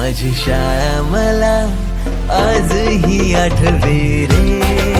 माझी शाळा मला आजही आठवे रे.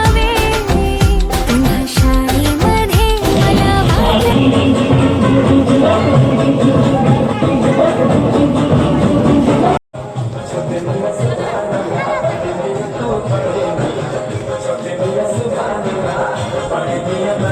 Yeah.